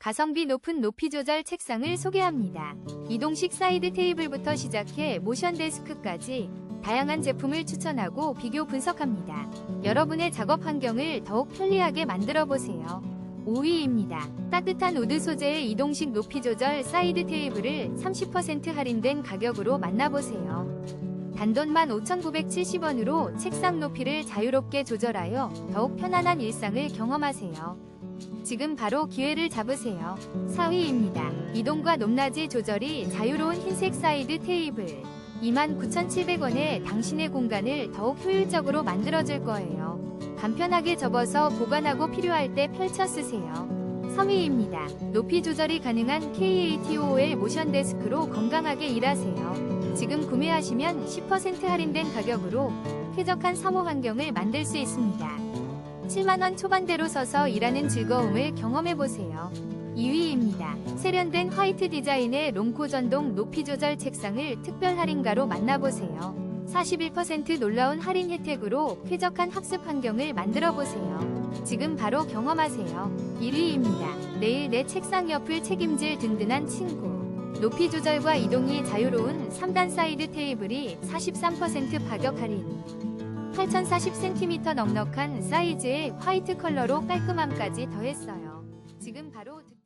가성비 높은 높이 조절 책상을 소개합니다. 이동식 사이드 테이블부터 시작해 모션 데스크까지 다양한 제품을 추천하고 비교 분석합니다. 여러분의 작업 환경을 더욱 편리하게 만들어 보세요. 5위입니다. 따뜻한 우드 소재의 이동식 높이 조절 사이드 테이블을 30% 할인된 가격으로 만나보세요. 단돈 15,970원으로 책상 높이를 자유롭게 조절하여 더욱 편안한 일상을 경험하세요. 지금 바로 기회를 잡으세요. 4위입니다. 이동과 높낮이 조절이 자유로운 흰색 사이드 테이블. 29,700원에 당신의 공간을 더욱 효율적으로 만들어줄 거예요. 간편하게 접어서 보관하고 필요할 때 펼쳐 쓰세요. 3위입니다. 높이 조절이 가능한 KATOL 모션 데스크로 건강하게 일하세요. 지금 구매하시면 10% 할인된 가격으로 쾌적한 사무 환경을 만들 수 있습니다. 7만원 초반대로 서서 일하는 즐거움을 경험해보세요. 2위입니다. 세련된 화이트 디자인의 롱코 전동 높이 조절 책상을 특별 할인가로 만나보세요. 41% 놀라운 할인 혜택으로 쾌적한 학습 환경을 만들어 보세요. 지금 바로 경험하세요. 1위입니다. 내일 내 책상 옆을 책임질 든든한 친구. 높이 조절과 이동이 자유로운 3단 사이드 테이블이 43% 가격 할인. 8040cm 넉넉한 사이즈의 화이트 컬러로 깔끔함까지 더했어요. 지금 바로 득-